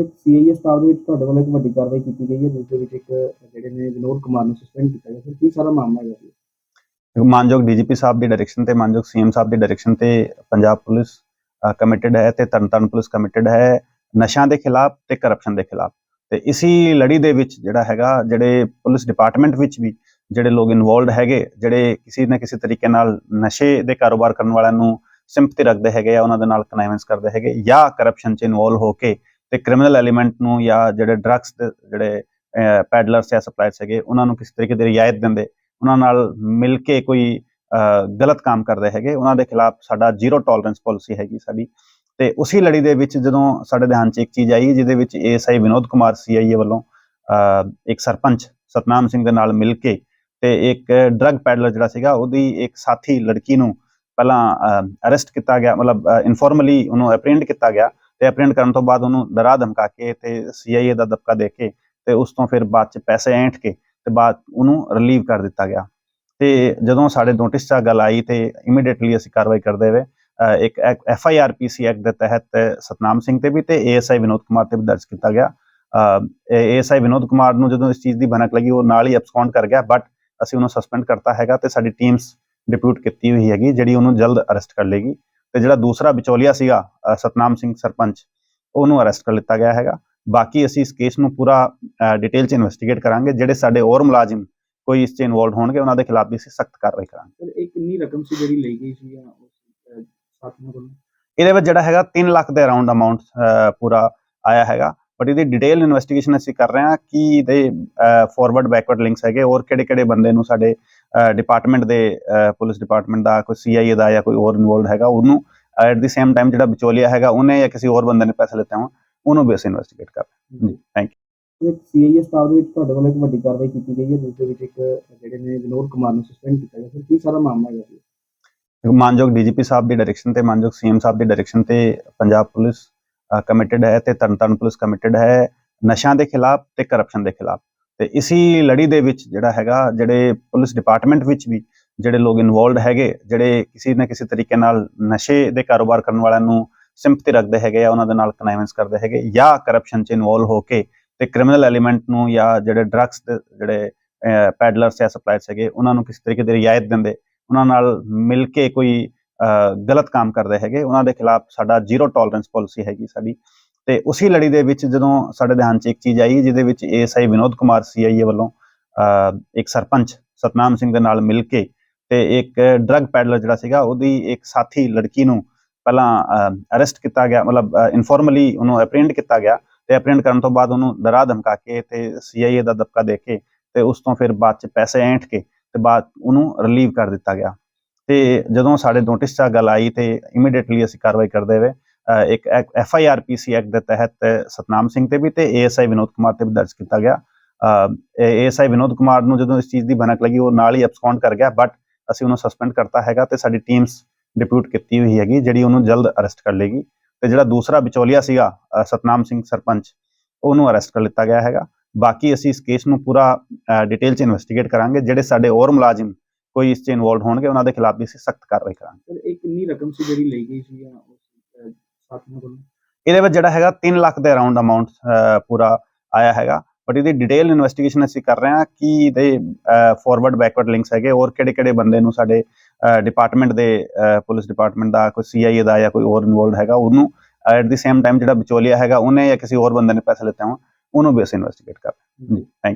ਇੱਕ CIA staff ਦੇ ਵਿੱਚ ਤੁਹਾਡੇ ਵੱਲੋਂ ਇੱਕ ਵੱਡੀ ਕਾਰਵਾਈ ਕੀਤੀ ਗਈ ਹੈ, ਜਿਸ ਦੇ ਵਿੱਚ ਇੱਕ ਜਿਹੜੇ ਨੇ ਵਿਨੋਦ ਕੁਮਾਰ ਨੂੰ ਸਸਪੈਂਡ ਕੀਤਾ ਗਿਆ। ਸਰ, ਕੀ ਸਾਰਾ ਮਾਮਲਾ ਹੈਗਾ ਜੀ? ਮਾਨਯੋਗ ਡੀਜੀਪੀ ਸਾਹਿਬ ਦੀ ਡਾਇਰੈਕਸ਼ਨ ਤੇ, ਮਾਨਯੋਗ ਸੀਐਮ ਸਾਹਿਬ ਦੀ ਡਾਇਰੈਕਸ਼ਨ ਤੇ ਪੰਜਾਬ ਪੁਲਿਸ ਕਮਿਟਡ ਹੈ ਤੇ ਤਰਨਤਾਰਨ ਪੁਲਿਸ ਕਮਿਟਡ ਹੈ ਨਸ਼ਿਆਂ ਦੇ ਖਿਲਾਫ ਤੇ ਕਰਪਸ਼ਨ ਦੇ ਖਿਲਾਫ। ਤੇ ਇਸੀ ਲੜੀ ਦੇ ਵਿੱਚ ਜਿਹੜਾ ਹੈਗਾ, ਜਿਹੜੇ ਪੁਲਿਸ ਡਿਪਾਰਟਮੈਂਟ ਵਿੱਚ ਵੀ ਜਿਹੜੇ ਲੋਕ ਇਨਵੋਲਡ ਹੈਗੇ, ਜਿਹੜੇ ਕਿਸੇ ਨਾ ਕਿਸੇ ਤਰੀਕੇ ਨਾਲ ਨਸ਼ੇ ਦੇ ਕਾਰੋਬਾਰ ਕਰਨ ਵਾਲਿਆਂ ਨੂੰ ਸਿੰਪਥੀ ਰੱਖਦੇ ਹੈਗੇ ਆ, ਉਹਨਾਂ ਦੇ ਨਾਲ ਕਨਾਈਵੈਂਸ ਕਰਦੇ ਹੈਗੇ ਜਾਂ ਕਰਪਸ਼ਨ 'ਚ ਇਨਵੋਲਵ ਹੋ ਕੇ ਤੇ ਕ੍ਰਿਮੀਨਲ ਐਲੀਮੈਂਟ ਨੂੰ ਜਾਂ ਜਿਹੜੇ ਡਰੱਗਸ ਦੇ ਜਿਹੜੇ ਪੈਡਲਰਸ ਜਾਂ ਸਪਲਾਇਰਸ ਹੈਗੇ, ਉਹਨਾਂ ਨੂੰ ਕਿਸੇ ਤਰੀਕੇ ਦੀ ਰਿਆਇਤ ਦਿੰਦੇ, ਉਹਨਾਂ ਨਾਲ ਮਿਲ ਕੇ ਕੋਈ ਗਲਤ ਕੰਮ ਕਰਦੇ ਹੈਗੇ, ਉਹਨਾਂ ਦੇ ਖਿਲਾਫ ਸਾਡਾ ਜ਼ੀਰੋ ਟੋਲਰੈਂਸ ਪਾਲਿਸੀ ਹੈਗੀ ਸਾਡੀ। ਤੇ ਉਸੇ ਲੜੀ ਦੇ ਵਿੱਚ ਜਦੋਂ ਸਾਡੇ ਧਿਆਨ 'ਚ ਇੱਕ ਚੀਜ਼ ਆਈ, ਜਿਹਦੇ ਵਿੱਚ ਏਐਸਆਈ ਵਿਨੋਦ ਕੁਮਾਰ ਸੀਆਈਏ ਵੱਲੋਂ ਇੱਕ ਸਰਪੰਚ ਸਤਨਾਮ ਸਿੰਘ ਦੇ ਨਾਲ ਮਿਲ ਕੇ ਤੇ ਇੱਕ ਡਰੱਗ ਪੈਡਲਰ ਜਿਹੜਾ ਸੀਗਾ, ਉਹਦੀ ਇੱਕ ਸਾਥੀ ਲੜਕੀ ਨੂੰ ਪਹਿਲਾਂ ਅਰੈਸਟ ਕੀਤਾ ਗਿਆ, ਮਤਲਬ ਇਨਫੋਰਮਲੀ ਉਹਨੂੰ ਅਪ੍ਰੀਹੈਂਡ ਕੀਤਾ ਗਿਆ। ਤੇ ਅਪ੍ਰੀਹੈਂਡ ਕਰਨ ਤੋਂ ਬਾਅਦ ਉਹਨੂੰ ਡਰਾ ਧਮਕਾ ਕੇ ਤੇ ਸੀਆਈਏ ਦਾ ਦਬਕਾ ਦੇ ਕੇ ਤੇ ਉਸ ਤੋਂ ਫਿਰ ਬਾਅਦ ਚ ਪੈਸੇ ਐਂਠ ਕੇ ਤੇ ਬਾਅਦ ਉਹਨੂੰ ਰਿਲੀਵ ਕਰ ਦਿੱਤਾ ਗਿਆ। ਤੇ ਜਦੋਂ ਸਾਡੇ ਨੋਟਿਸ 'ਚ ਆਹ ਗੱਲ ਆਈ ਤੇ ਇਮੀਡੀਏਟਲੀ ਅਸੀਂ ਕਾਰਵਾਈ ਕਰਦੇ ਹੋਏ ਅਹ, ਇੱਕ F I R P C act ਦੇ ਤਹਿਤ ਸਤਨਾਮ ਸਿੰਘ ਤੇ ਵੀ ਤੇ ਏਐਸਆਈ ਵਿਨੋਦ ਕੁਮਾਰ ਤੇ ਵੀ ਦਰਜ ਕੀਤਾ ਗਿਆ। ਏਐਸਆਈ ਵਿਨੋਦ ਕੁਮਾਰ ਨੂੰ ਜਦੋਂ ਇਸ ਚੀਜ਼ ਦੀ ਭਨਕ ਲੱਗੀ ਉਹ ਨਾਲ ਹੀ ਅਬਸਕੌਂਡ ਕਰ ਗਿਆ ਬਟ ਅਸੀਂ ਉਹਨੂੰ ਸਸਪੈਂਡ ਕਰਤਾ ਹੈਗਾ ਤੇ ਸਾਡੀ ਟੀਮਸ ਡਿਪਿਊਟ ਕੀਤੀ ਹੋਈ ਹੈਗੀ ਜਿਹੜੀ ਉਹਨੂੰ ਜਲਦ ਅਰੈਸਟ ਕਰ ਲੇਗੀ ਤੇ ਜਿਹੜਾ ਦੂਸਰਾ ਵਿਚੋਲੀਆ ਸੀਗਾ ਸਤਨਾਮ ਸਿੰਘ ਸਰਪੰਚ ਉਹਨੂੰ ਅਰੈਸਟ ਕਰ ਲਿੱਤਾ ਗਿਆ ਹੈਗਾ। ਬਾਕੀ ਅਸੀਂ ਇਸ ਕੇਸ ਨੂੰ ਪੂਰਾ ਡਿਟੇਲ ਚ ਇਨਵੈਸਟੀਗੇਟ ਕਰਾਂਗੇ। ਜਿਹੜੇ ਸਾਡੇ ਹੋਰ ਮੁਲਾਜ਼ਮ ਕੋਈ ਇਸ ਚ ਇਨਵੋਲਡ ਹੋਣਗੇ ਉਹਨਾਂ ਦੇ ਖਿਲਾਫ ਵੀ ਅਸੀਂ ਸਖਤ ਕਾਰਵਾਈ ਕਰਾਂਗੇ। ਇਹ ਕਿੰਨੀ ਰਕਮ ਸੀ ਜਿਹੜੀ ਲਈ ਗਈ ਸੀ ਸਾਥੀਆਂ ਇਹਦੇ ਵਿੱਚ ਜਿਹੜਾ ਹੈਗਾ 3 ਲੱਖ ਦੇ ਅਰਾਊਂਡ ਅਮਾਉਂਟ ਪੂਰਾ ਆਇਆ ਹੈਗਾ। ਬਟ ਇਹਦੀ ਡਿਟੇਲ ਇਨਵੈਸਟੀਗੇਸ਼ਨ ਅਸੀਂ ਕਰ ਰਹੇ ਹਾਂ ਕਿ ਇਹਦੇ ਫਾਰਵਰਡ ਬੈਕਵਰਡ ਲਿੰਕਸ ਹੈਗੇ। ਔਰ ਕਿਹੜੇ ਕਿਹੜੇ ਬੰਦੇ ਨੂੰ ਸਾਡੇ ਡਿਪਾਰਟਮੈਂਟ ਦੇ ਪੁਲਿਸ ਡਿਪਾਰਟਮੈਂਟ ਦਾ ਕੋਈ ਸੀਆਈਏ ਦਾ ਜਾਂ ਕੋਈ ਹੋਰ ਇਨਵੋਲਡ ਹੈਗਾ ਉਹਨੂੰ ਐਟ ਦੀ ਸੇਮ ਟਾਈਮ ਜਿਹੜਾ ਵਿਚੋਲੀਆ ਹੈਗਾ ਉਹਨੇ ਜਾਂ ਕਿਸੇ ਹੋਰ ਬੰਦੇ ਨੇ ਪੈਸੇ ਲਿੱਤੇ ਹੋਣ ਉਹਨੂੰ ਵੀ ਅਸੀਂ ਇਨਵੈਸਟੀਗੇਟ ਕਰ ਰਹੇ ਹਾਂ। ਜੀ ਥੈਂਕ ਇੱਕ ਸੀਆਈਏ ਸਟਾਫ ਦੇ ਵਿੱਚ ਤੁਹਾਡੇ ਵੱਲੋਂ ਇੱਕ ਵੱਡੀ ਕਾਰਵਾਈ ਕੀਤੀ ਗਈ ਹੈ ਜਿਸ ਦੇ ਵਿੱਚ ਇੱਕ ਜਿਹੜੇ ਨੇ ਵਿਨੋਦ ਕੁਮਾਰ ਨੂੰ ਸਸਪੈਂਡ ਕੀਤਾ ਗਿਆ। ਸਰ ਕੀ ਸਾਰਾ ਮਾਮਲਾ ਹੈਗਾ ਜੀ ਯੂ ਮਾਨਯੋਗ ਡੀਜੀਪੀ ਸਾਹਿਬ ਦੀ ਡਾਇਰੈਕਸ਼ਨ ਤੇ ਮਾਨਯੋਗ ਸੀਐਮ ਸਾਹਿਬ ਦੀ ਡਾਇਰੈਕਸ਼ਨ ਤੇ ਪੰਜਾਬ ਪੁਲਿਸ ਕਮਿਟਡ ਹੈ ਤੇ ਤਰਨਤਾਰਨ ਪੁਲਿਸ ਕਮਿਟਡ ਹੈ ਨਸ਼ਿਆਂ ਦੇ ਖਿਲਾਫ ਤੇ ਕਰਪਸ਼ਨ ਦੇ ਖਿਲਾਫ। ਤੇ ਇਸੀ ਲੜੀ ਦੇ ਵਿੱਚ ਜਿਹੜਾ ਹੈਗਾ ਜਿਹੜੇ ਪੁਲਿਸ ਡਿਪਾਰਟਮੈਂਟ ਵਿੱਚ ਵੀ ਜਿਹੜੇ ਲੋਕ ਇਨਵੋਲਡ ਹੈਗੇ, ਜਿਹੜੇ ਕਿਸੇ ਨਾ ਕਿਸੇ ਤਰੀਕੇ ਨਾਲ ਨਸ਼ੇ ਦੇ ਕਾਰੋਬਾਰ ਕਰਨ ਵਾਲਿਆਂ ਨੂੰ ਸਿੰਪਥੀ ਰੱਖਦੇ ਹੈਗੇ ਆ, ਉਹਨਾਂ ਦੇ ਨਾਲ ਕਨੈਵੈਂਸ ਕਰਦੇ ਹੈਗੇ, ਜਾਂ ਕਰਪਸ਼ਨ 'ਚ ਇਨਵੋਲਵ ਹੋ ਕੇ ਤੇ ਕ੍ਰਿਮੀਨਲ ਐਲੀਮੈਂਟ ਨੂੰ ਜਾਂ ਜਿਹੜੇ ਡਰੱਗਸ ਦੇ, ਜਿਹੜੇ ਪੈਡਲਰਸ ਜਾਂ ਸਪਲਾਇਰਸ ਹੈਗੇ, ਉਹਨਾਂ ਨੂੰ ਕਿਸੇ ਤਰੀਕੇ ਦੀ ਰਿਆਇਤ ਦਿੰਦੇ, ਉਹਨਾਂ ਨਾਲ ਮਿਲ ਕੇ ਕੋਈ ਗਲਤ ਕੰਮ ਕਰਦੇ ਹੈਗੇ, ਉਹਨਾਂ ਦੇ ਖਿਲਾਫ ਸਾਡਾ ਜ਼ੀਰੋ ਟੋਲਰੈਂਸ ਪਾਲਿਸੀ ਹੈਗੀ ਸਾਡੀ। ਤੇ ਉਸੇ ਲੜੀ ਦੇ ਵਿੱਚ ਜਦੋਂ ਸਾਡੇ ਧਿਆਨ 'ਚ ਇੱਕ ਚੀਜ਼ ਆਈ, ਜਿਹਦੇ ਵਿੱਚ ਏਐਸਆਈ ਵਿਨੋਦ ਕੁਮਾਰ ਸੀਆਈਏ ਵੱਲੋਂ ਇੱਕ ਸਰਪੰਚ ਸਤਨਾਮ ਸਿੰਘ ਦੇ ਨਾਲ ਮਿਲ ਕੇ ਤੇ ਇੱਕ ਡਰੱਗ ਪੈਡਲਰ ਜਿਹੜਾ ਸੀਗਾ ਉਹਦੀ ਇੱਕ ਸਾਥੀ ਲੜਕੀ ਨੂੰ ਪਹਿਲਾਂ ਅਰੈਸਟ ਕੀਤਾ ਗਿਆ ਮਤਲਬ ਇਨਫੋਰਮਲੀ ਉਹਨੂੰ ਅਪ੍ਰੀਹੈਂਡ ਕੀਤਾ ਗਿਆ ਤੇ ਅਪ੍ਰੀਹੈਂਡ ਕਰਨ ਤੋਂ ਬਾਅਦ ਉਹਨੂੰ ਡਰਾ ਧਮਕਾ ਕੇ ਤੇ ਸੀਆਈਏ ਦਾ ਦਬਕਾ ਦੇ ਕੇ ਤੇ ਉਸ ਤੋਂ ਫਿਰ ਬਾਅਦ ਚ ਪੈਸੇ ਐਂਠ ਕੇ ਤੇ ਬਾਅਦ ਉਹਨੂੰ ਰਿਲੀਵ ਕਰ ਦਿੱਤਾ ਗਿਆ। ਤੇ ਜਦੋਂ ਸਾਡੇ ਨੋਟਿਸ 'ਚ ਆਹ ਗੱਲ ਆਈ ਤੇ ਇਮੀਡੀਏਟਲੀ ਅਸੀਂ ਕਾਰਵਾਈ ਕਰਦੇ ਹੋਏ ਅਹ, ਇੱਕ F I R P C act ਦੇ ਤਹਿਤ ਸਤਨਾਮ ਸਿੰਘ ਤੇ ਵੀ ਤੇ ਏਐਸਆਈ ਵਿਨੋਦ ਕੁਮਾਰ ਤੇ ਵੀ ਦਰਜ ਕੀਤਾ ਗਿਆ। ਏਐਸਆਈ ਵਿਨੋਦ ਕੁਮਾਰ ਨੂੰ ਜਦੋਂ ਇਸ ਚੀਜ਼ ਦੀ ਭਨਕ ਲੱਗੀ ਉਹ ਨਾਲ ਹੀ ਅਬਸਕੌਂਡ ਕਰ ਗਿਆ ਬਟ ਅਸੀਂ ਉਹਨੂੰ ਸਸਪੈਂਡ ਕਰਤਾ ਹੈਗਾ ਤੇ ਸਾਡੀ ਟੀਮਸ ਡਿਪਿਊਟ ਕੀਤੀ ਹੋਈ ਹੈਗੀ ਜਿਹੜੀ ਉਹਨੂੰ ਜਲਦ ਅਰੈਸਟ ਕਰ ਲੇਗੀ। ਤੇ ਜਿਹੜਾ ਦੂਸਰਾ ਵਿਚੋਲੀਆ ਸੀਗਾ ਸਤਨਾਮ ਸਿੰਘ ਸਰਪੰਚ ਉਹਨੂੰ ਅਰੈਸਟ ਕਰ ਲਿੱਤਾ ਗਿਆ ਹੈਗਾ। ਬਾਕੀ ਅਸੀਂ ਇਸ ਕੇਸ ਨੂੰ ਪੂਰਾ ਡਿਟੇਲ ਚ ਇਨਵੈਸਟੀਗੇਟ ਕਰਾਂਗੇ ਜਿਹੜੇ ਸਾਡੇ ਹੋਰ ਮੁਲਾਜ਼ਮ ਕੋਈ ਇਸ ਚ ਇਨਵੋਲਡ ਹੋਣਗੇ ਉਹਨਾਂ ਦੇ ਖਿਲਾਫ ਵੀ ਅਸੀਂ ਸਖਤ ਕਾਰਵਾਈ ਕਰਾਂਗੇ। ਇਹ ਕਿੰਨੀ ਰਕਮ ਸੀ ਜਿਹੜੀ ਲਈ ਗਈ ਸੀ ਸਾਥੀਆਂ ਵੱਲੋਂ ਇਹਦੇ ਵਿੱਚ ਜਿਹੜਾ ਹੈਗਾ 3 ਲੱਖ ਦੇ ਅਰਾਊਂਡ ਅਮਾਉਂਟ ਪੂਰਾ ਆਇਆ ਹੈਗਾ। ਬਟ ਇਹਦੀ ਡਿਟੇਲ ਇਨਵੈਸਟੀਗੇਸ਼ਨ ਅਸੀਂ ਕਰ ਰਹੇ ਹਾਂ ਕਿ ਇਹਦੇ ਫਾਰਵਰਡ ਬੈਕਵਰਡ ਲਿੰਕਸ ਹੈਗੇ ਔਰ ਕਿਹੜੇ ਕਿਹੜੇ ਬੰਦੇ ਨੂੰ ਸਾਡੇ ਡਿਪਾਰਟਮੈਂਟ ਦੇ ਪੁਲਿਸ ਡਿਪਾਰਟਮੈਂਟ ਦਾ ਕੋਈ ਸੀਆਈਏ ਦਾ ਜਾਂ ਕੋਈ ਹੋਰ ਇਨਵੋਲਡ ਹੈਗਾ ਉਹਨੂੰ ਐਟ ਦੀ ਸੇਮ ਟਾਈਮ ਜਿਹੜਾ ਵਿਚੋਲੀਆ ਹੈਗਾ ਉਹਨੇ ਜਾਂ ਕਿਸੇ ਹੋਰ ਬੰਦੇ ਨੇ ਪੈਸੇ ਲਿੱਤੇ ਹੋਣ ਉਹਨੂੰ ਵੀ ਅਸੀਂ ਇਨਵੈਸਟੀਗੇਟ ਕਰ ਰਹੇ ਹਾਂ। ਜੀ। ਥੈਂਕ